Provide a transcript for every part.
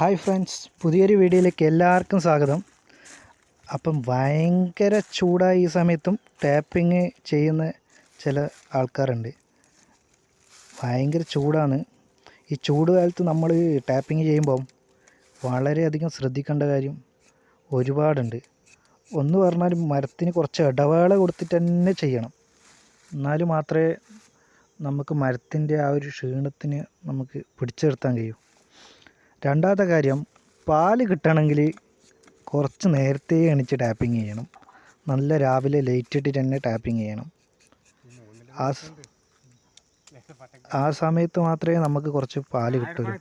Hi friends പുതിയൊരു വീഡിയോയിലേക്ക് എല്ലാവർക്കും സ്വാഗതം. അപ്പം ഭയങ്കര ചൂടായ ഈ സമയത്തും ടാപ്പിങ് ചെയ്യുന്ന ചില ആൾക്കാരുണ്ട്. ഭയങ്കര ചൂടാണ്. ഈ ചൂട് കാലത്ത് നമ്മൾ ടാപ്പിങ് ചെയ്യുമ്പം വളരെയധികം ശ്രദ്ധിക്കേണ്ട കാര്യം ഒരുപാടുണ്ട്. ഒന്ന് പറഞ്ഞാൽ മരത്തിന് കുറച്ച് ഇടവേള കൊടുത്തിട്ട് തന്നെ ചെയ്യണം. എന്നാൽ മാത്രമേ നമുക്ക് മരത്തിന്റെ ആ ഒരു ക്ഷീണത്തിന് നമുക്ക് പിടിച്ചെടുത്താൻ കഴിയൂ. രണ്ടാമത്തെ കാര്യം പാൽ കിട്ടണമെങ്കിൽ കുറച്ച് നേരത്തെ എണീച്ച് ടാപ്പിംഗ് ചെയ്യണം. നല്ല രാവിലെ ലൈറ്റ് ഇട്ടിട്ട് തന്നെ ടാപ്പിംഗ് ചെയ്യണം. ആ ആ സമയത്ത് മാത്രമേ നമുക്ക് കുറച്ച് പാൽ കിട്ടുള്ളൂ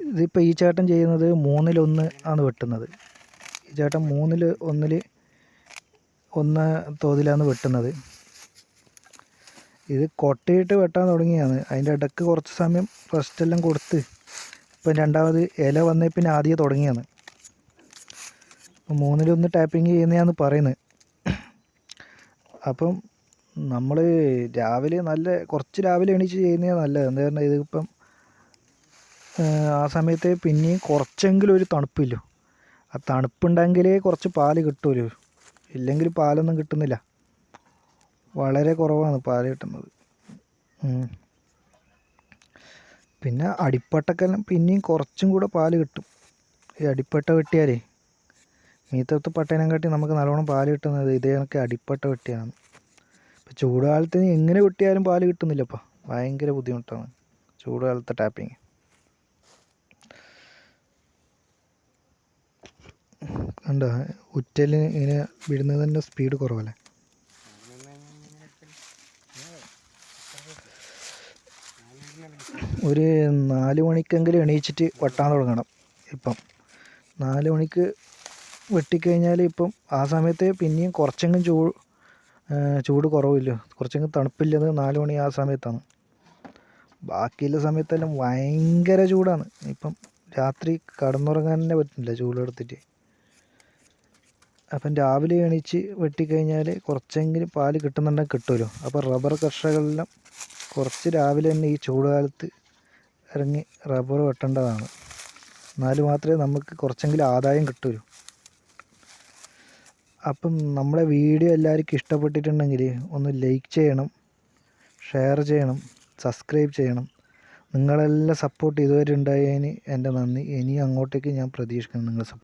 ഇതിപ്പോൾ ഈ ചേട്ടൻ ചെയ്യുന്നത് മൂന്നിലൊന്ന് ആണ് വെട്ടുന്നത്. ഈ ചേട്ടൻ മൂന്നിൽ ഒന്നിൽ ഒന്ന് തോതിലാണ് വെട്ടുന്നത്. ഇത് കൊട്ടയിട്ട് വെട്ടാൻ തുടങ്ങിയാണ്. അതിന്റെ ഇടയ്ക്ക് കുറച്ച് സമയം ഫസ്റ്റ് എല്ലാം കൊടുത്ത് ഇപ്പം രണ്ടാമത് ഇല വന്നേ പിന്നെ ആദ്യം തുടങ്ങിയാണ്. അപ്പം മൂന്നിലൊന്ന് ടാപ്പിംഗ് ചെയ്യുന്നതാണ് പറയുന്നത്. അപ്പം നമ്മൾ രാവിലെ നല്ല കുറച്ച് രാവിലെ എണീച്ച് ചെയ്യുന്നതാണ് നല്ലത്. എന്താ പറഞ്ഞാൽ ഇതിപ്പം ആ സമയത്ത് പിന്നെയും കുറച്ചെങ്കിലും ഒരു തണുപ്പില്ലോ? ആ തണുപ്പുണ്ടെങ്കിലേ കുറച്ച് പാൽ കിട്ടുമല്ലോ ഇല്ലെങ്കിൽ പാലൊന്നും കിട്ടുന്നില്ല. വളരെ കുറവാണ് പാൽ കിട്ടുന്നത്. പിന്നെ അടിപ്പട്ടക്കെല്ലാം പിന്നെയും കുറച്ചും കൂടെ പാൽ കിട്ടും. ഈ അടിപ്പട്ട വെട്ടിയാലേ മീത്തത്ത് പട്ടേനം കാട്ടി നമുക്ക് നല്ലോണം പാൽ കിട്ടുന്നത് ഇതേ കണക്ക് അടിപ്പട്ട വെട്ടിയാണ്. ഇപ്പം ചൂടുകാലത്ത് എങ്ങനെ വെട്ടിയാലും പാൽ കിട്ടുന്നില്ലപ്പാ. ഭയങ്കര ബുദ്ധിമുട്ടാണ് ചൂടുകാലത്തെ ടാപ്പിങ്. കണ്ട? ഉറ്റലിന് ഇങ്ങനെ വിടുന്നതിന്റെ സ്പീഡ് കുറവല്ലേ? ഒരു നാല് മണിക്കെങ്കിലും എണീച്ചിട്ട് വെട്ടാൻ തുടങ്ങണം ഇപ്പം. നാല് മണിക്ക് വെട്ടിക്കഴിഞ്ഞാൽ ഇപ്പം ആ സമയത്ത് പിന്നെയും കുറച്ചെങ്കിലും ചൂ ചൂട് കുറവില്ല? കുറച്ചെങ്കിലും തണുപ്പില്ലത് നാല് മണി ആ സമയത്താണ്. ബാക്കിയുള്ള സമയത്തെല്ലാം ഭയങ്കര ചൂടാണ്. ഇപ്പം രാത്രി കടന്നുറങ്ങാൻ തന്നെ പറ്റുന്നില്ല ചൂടെടുത്തിട്ട് അപ്പം രാവിലെ എണീച്ച് വെട്ടിക്കഴിഞ്ഞാൽ കുറച്ചെങ്കിലും പാൽ കിട്ടുന്നുണ്ടെങ്കിൽ കിട്ടുമല്ലോ. അപ്പോൾ റബ്ബർ കർഷകരെല്ലാം കുറച്ച് രാവിലെ തന്നെ ഈ ചൂടുകാലത്ത് ഇറങ്ങി റബ്ബർ വെട്ടേണ്ടതാണ്. എന്നാൽ മാത്രമേ നമുക്ക് കുറച്ചെങ്കിലും ആദായം കിട്ടൂ അപ്പം നമ്മളെ വീഡിയോ എല്ലാവർക്കും ഇഷ്ടപ്പെട്ടിട്ടുണ്ടെങ്കിൽ ഒന്ന് ലൈക്ക് ചെയ്യണം ഷെയർ ചെയ്യണം സബ്സ്ക്രൈബ് ചെയ്യണം. നിങ്ങളെല്ലാം സപ്പോർട്ട് ഇതുവരെ ഉണ്ടായതിന് എന്റെ നന്ദി. ഇനി അങ്ങോട്ടേക്ക് ഞാൻ പ്രതീക്ഷിക്കുന്നു. നിങ്ങളെ സപ്പോർട്ട്.